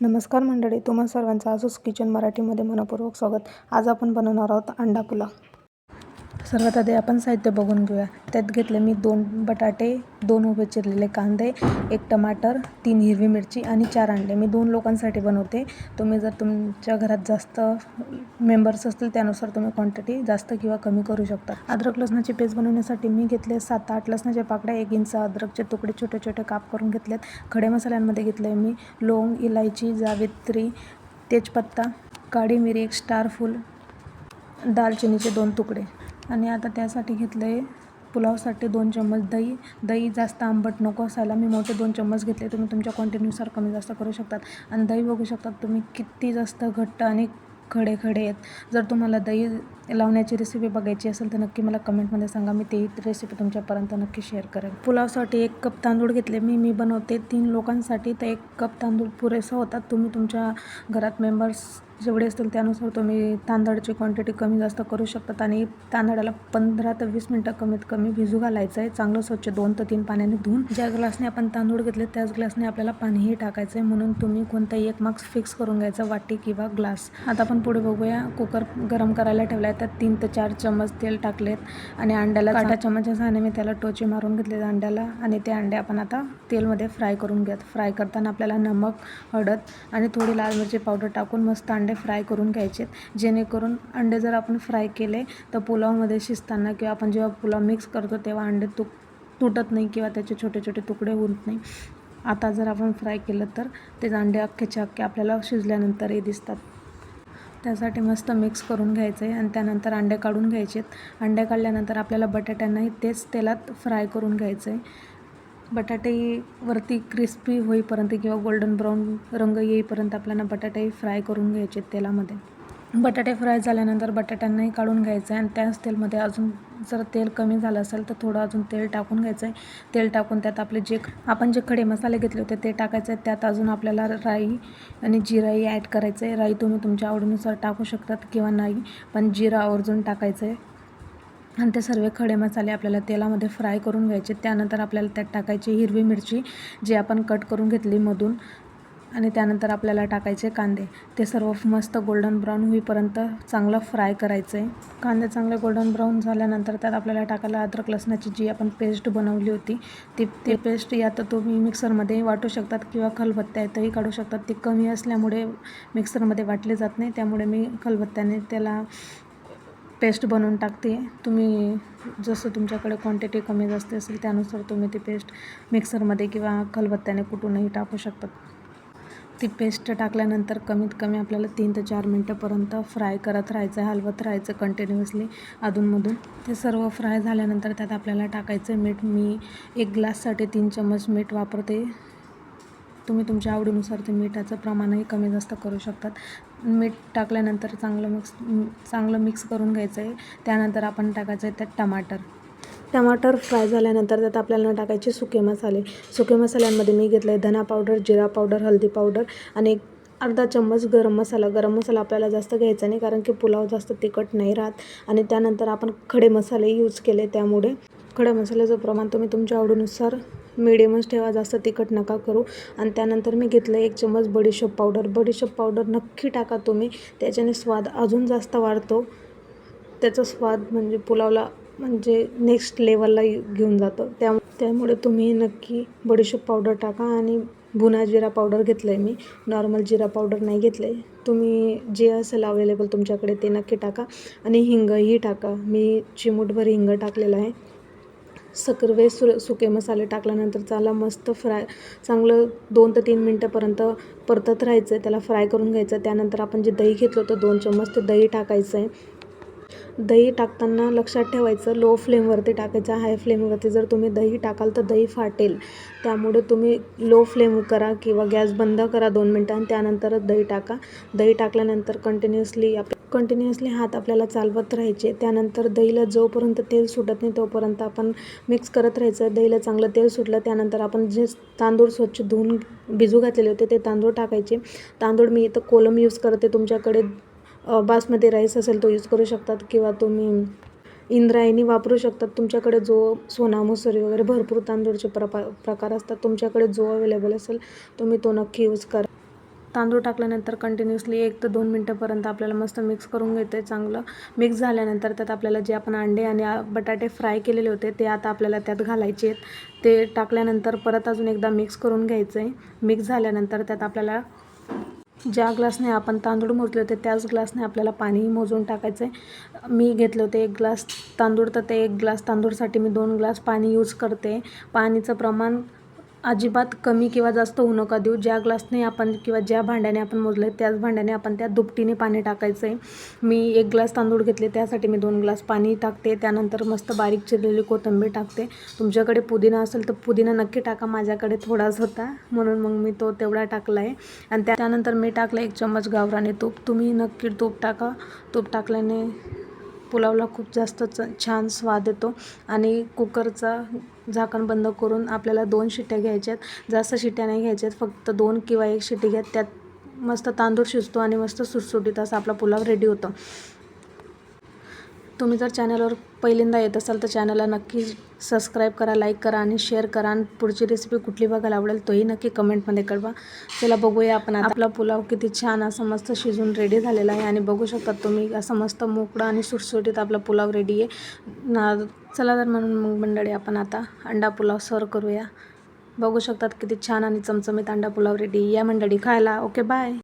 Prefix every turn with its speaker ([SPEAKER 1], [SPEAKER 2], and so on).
[SPEAKER 1] नमस्कार मंडळी तुम्हा सर्वांचं आजच किचन मराठीमध्ये मनपूर्वक स्वागत. आज आपण बनवणार आहोत अंडा पुलाव. सर्वात आधी आपण साहित्य बघून घेऊया. त्यात घेतले मी दोन बटाटे दोन उभे चिरलेले कांदे एक टमाटर तीन हिरवी मिरची आणि चार अंडे. मी दोन लोकांसाठी बनवते. तुम्ही जर तुमच्या घरात जास्त मेंबर्स असतील त्यानुसार तुम्ही क्वांटिटी जास्त किंवा कमी करू शकता. अद्रक लसणाची पेस्ट बनवण्यासाठी मी घेतले सात आठ लसणाच्या पाकड्या एक इंच अद्रकचे तुकडे छोटे छोटे काप करून घेतलेत. खडे मसाल्यांमध्ये घेतले मी लोंग इलायची जावित्री तेजपत्ता काळी मिरी एक स्टार फूल दालचिनीचे दोन तुकडे. आणि आता त्यासाठी घेतलं आहे पुलावसाठी दोन चम्मच दही. दही जास्त आंबट नको असायला. मी मोठे दोन चम्मच घेतले. तुम्ही तुमच्या क्वांटिटीनुसार कमी जास्त करू शकतात. आणि दही बघू शकतात तुम्ही किती जास्त घट्ट आणि खडे खडे आहेत. जर तुम्हाला दही लावण्याची रेसिपी बघायची असेल तर नक्की मला कमेंटमध्ये सांगा. मी ती रेसिपी तुमच्यापर्यंत नक्की शेअर करेन. पुलावसाठी एक कप तांदूळ घेतले. मी मी बनवते तीन लोकांसाठी. तर एक कप तांदूळ पुरेसा होतात तुम्ही तुमच्या घरात मेंबर्स जेवढे असतील त्यानुसार तुम्ही तांदळाची क्वांटिटी कमी जास्त करू शकतात आणि तांदळाला पंधरा ते वीस मिनटं कमीत कमी भिजू घालायचं आहे चांगलं स्वच्छ दोन ते तीन पाण्याने धुवून ज्या ग्लासने आपण तांदूळ घेतले त्याच ग्लासने आपल्याला पाणीही टाकायचं आहे म्हणून तुम्ही कोणताही एक मार्क्स फिक्स करून घ्यायचं वाटी किंवा ग्लास. आता आपण पुढे बघूया. कुकर गरम करायला ठेवला आहे त्यात तीन ते चार चम्मच तेल टाकलेत आणि अंड्याला काटा चम्मचच्या सहाय्याने मी त्याला टोचे मारून घेतले अंड्याला आणि ते अंडे आपण आता तेलमध्ये फ्राय करून घेत फ्राय करताना आपल्याला नमक हळद आणि थोडी लाल मिरची पावडर टाकून मस्त अंडे अंडे फ्राय करून घ्यायचे जेणेकरून अंडे जर आपण फ्राय केले तर पुलावमध्ये शिजताना किंवा आपण जेव्हा पुलाव मिक्स करतो तेव्हा अंडे तुक तुटत नाही किंवा त्याचे छोटे छोटे तुकडे होत नाही. आता जर आपण फ्राय केलं तर ते अंडे अख्खेच्या अख्खे आपल्याला शिजल्यानंतरही दिसतात. त्यासाठी मस्त मिक्स करून घ्यायचं आहे आणि त्यानंतर अंडे काढून घ्यायचे अंडे काढल्यानंतर आपल्याला बटाट्यांनाही तेच तेलात फ्राय करून घ्यायचं आहे बटाटे वरती क्रिस्पी होईपर्यंत किंवा गोल्डन ब्राऊन रंग येईपर्यंत आपल्याला बटाटे फ्राय करून घ्यायचे तेलामध्ये. बटाटे फ्राय झाल्यानंतर बटाट्यांनाही काढून घ्यायचं आहे आणि त्याच तेलमध्ये अजून जर तेल कमी झालं असेल तर थोडं अजून तेल टाकून घ्यायचं आहे. तेल टाकून त्यात आपले जे आपण जे खडे मसाले घेतले होते ते टाकायचे आहेत. त्यात अजून आपल्याला राई आणि जिराही ॲड करायचं आहे. राई तुम्ही तुमच्या आवडीनुसार टाकू शकतात किंवा नाही पण जिरा आवर्जून टाकायचं आहे. आणि ते सर्व खडे मसाले आपल्याला तेलामध्ये फ्राय करून घ्यायचे. त्यानंतर आपल्याला त्यात टाकायची हिरवी मिरची जी आपण कट करून घेतली मधून. आणि त्यानंतर आपल्याला टाकायचे कांदे. ते सर्व मस्त गोल्डन ब्राऊन होईपर्यंत चांगलं फ्राय करायचं आहे कांदे चांगले गोल्डन ब्राऊन झाल्यानंतर त्यात आपल्याला टाकायला अद्रक लसणाची जी आपण पेस्ट बनवली होती ती ते पेस्ट यात तुम्ही मिक्सरमध्ये वाटू शकतात किंवा खलबत्त्या आहेतही काढू शकतात. ती कमी असल्यामुळे मिक्सरमध्ये वाटले जात नाही. त्यामुळे मी खलबत्त्याने त्याला पेस्ट बनवून टाकते. तुम्ही जसं तुमच्याकडे क्वांटिटी कमी जास्त असेल त्यानुसार तुम्ही ती पेस्ट मिक्सरमध्ये किंवा खलबत्त्याने कुठूनही टाकू शकतात ती पेस्ट टाकल्यानंतर कमीत कमी आपल्याला तीन ते चार मिनटापर्यंत फ्राय करत राहायचं आहे हलवत राहायचं कंटिन्युअसली अधूनमधून. ते सर्व फ्राय झाल्यानंतर त्यात आपल्याला टाकायचं मीठ. मी एक ग्लाससाठी तीन चम्मच मीठ वापरते. तुम्ही तुमच्या आवडीनुसार ते मिठाचं प्रमाणही कमी जास्त करू शकतात. मीठ टाकल्यानंतर चांगलं मिक्स चांगलं मिक्स करून घ्यायचं आहे. त्यानंतर आपण टाकायचं आहे त्यात टमाटर. टमाटर फ्राय झाल्यानंतर त्यात आपल्याला टाकायचे सुके मसाले. सुके मसाल्यांमध्ये मी घेतलं आहे धना पावडर जिरा पावडर हळदी पावडर आणि एक अर्धा चम्मच गरम मसाला. गरम मसाला आपल्याला जास्त घ्यायचा नाही कारण की पुलाव जास्त तिखट नाही राहत. आणि त्यानंतर आपण खडे मसाले यूज केले त्यामुळे खडे मसाल्याचं प्रमाण तुम्ही तुमच्या आवडीनुसार मिडियमच ठेवा जास्त तिखट नका करू. आणि त्यानंतर मी घेतलं एक चम्मच बडीशेप पावडर. बडीशेप पावडर नक्की टाका तुम्ही. त्याच्याने स्वाद अजून जास्त वाढतो. त्याचा स्वाद म्हणजे पुलावला म्हणजे नेक्स्ट लेवलला घेऊन जातं. त्या त्यामुळे तुम्ही नक्की बडीशेप पावडर टाका आणि भुना जिरा पावडर घेतलं आहे मी. नॉर्मल जिरा पावडर नाही घेतलं आहे तुम्ही जे असेल अवेलेबल तुमच्याकडे ते नक्की टाका. आणि हिंगही टाका. मी चिमूटभर हिंग टाकलेलं आहे. सकरवे सु सुके मसाले टाकल्यानंतर त्याला मस्त फ्राय चांगलं दोन ते तीन मिनटापर्यंत परतत राहायचं आहे त्याला फ्राय करून घ्यायचं त्यानंतर आपण जे दही घेतलं होतं दोन चम्मच ते दही टाकायचं आहे दही टाकताना लक्षात ठेवायचं लो फ्लेमवरती टाकायचं. हाय फ्लेमवरती जर तुम्ही दही टाकाल तर दही फाटेल. त्यामुळे तुम्ही लो फ्लेम करा किंवा गॅस बंद करा दोन मिनटं आणि त्यानंतरच दही टाका. दही टाकल्यानंतर कंटिन्युअसली आप कंटिन्युअसली हात आपल्याला चालवत राहायचे. त्यानंतर दहीला जोपर्यंत तेल सुटत नाही तोपर्यंत आपण मिक्स करत राहायचं. दहीला चांगलं तेल सुटलं त्यानंतर आपण जे तांदूळ स्वच्छ धुवून भिजू घातलेले होते ते तांदूळ टाकायचे. तांदूळ मी इथं कोलम यूज करते तुमच्याकडे बासमती राईस असेल तो यूज करू शकतात किंवा तुम्ही इंद्रायणी वापरू शकतात. तुमच्याकडे जो सोना मुसरी वगैरे भरपूर तांदूळचे प्रपा प्रकार असतात. तुमच्याकडे जो अवेलेबल असेल तुम्ही तो नक्की यूज करा. तांदूळ टाकल्यानंतर कंटिन्युअसली एक ते दोन मिनटापर्यंत आपल्याला मस्त मिक्स करून घ्यायचं आहे चांगलं. मिक्स झाल्यानंतर त्यात आपल्याला जे आपण अंडे आणि बटाटे फ्राय केलेले होते ते आता आपल्याला त्यात घालायचे आहेत. ते टाकल्यानंतर परत अजून एकदा मिक्स करून घ्यायचं आहे मिक्स झाल्यानंतर त्यात आपल्याला ज्या ग्लासने आपण तांदूळ मोजले होते त्याच ग्लासने आपल्याला पाणीही मोजून टाकायचं. आहे मी घेतले होते एक ग्लास तांदूळ तर ते एक ग्लास तांदूळसाठी मी दोन ग्लास पाणी यूज करते. पाणीचं प्रमाण अजिबात कमी किंवा जास्त होऊ नका देऊ. ज्या ग्लासने आपण किंवा ज्या भांड्याने आपण मोजले त्याच भांड्याने आपण त्या दुपटीने पाणी टाकायचं आहे मी एक ग्लास तांदूळ घेतले त्यासाठी मी दोन ग्लास पाणी टाकते. त्यानंतर मस्त बारीक चिरलेली कोथिंबीर टाकते. तुमच्याकडे पुदिना असेल तर पुदिना नक्की टाका. माझ्याकडे थोडाच होता. म्हणून मग मी तो तेवढा टाकला आहे आणि त्यानंतर मी टाकलं एक चम्मच गावराने तूप. तुम्ही नक्की तूप टाका. तूप टाकल्याने पुलावला खूप जास्त च छान स्वाद येतो. आणि कुकरचा झाकण बंद करून आपल्याला दोन शिट्ट्या घ्यायच्या आहेत. जास्त शिट्ट्या नाही घ्यायच्या आहेत. फक्त दोन किंवा एक शिट्टी घ्या. त्यात मस्त तांदूळ शिजतो आणि मस्त सुटसुटीत असा आपला पुलाव रेडी होतो. तुम्ही जर चॅनलवर पहिल्यांदा येत असाल तर चॅनलला नक्की सबस्क्राईब करा लाईक करा आणि शेअर करा. आणि पुढची रेसिपी कुठली बघायला आवडेल तोही नक्की कमेंटमध्ये कळवा. चला बघूया आपण आता. आपला पुलाव किती छान असा मस्त शिजून रेडी झालेला आहे आणि बघू शकतात तुम्ही असं मस्त मोकळा आणि सुटसुटीत आपला पुलाव रेडी आहे. ना चला तर म्हणून मग मंडळी आपण आता अंडा पुलाव सर्व करूया. बघू शकतात किती छान आणि चमचमीत अंडा पुलाव रेडी या मंडळी खायला. Okay bye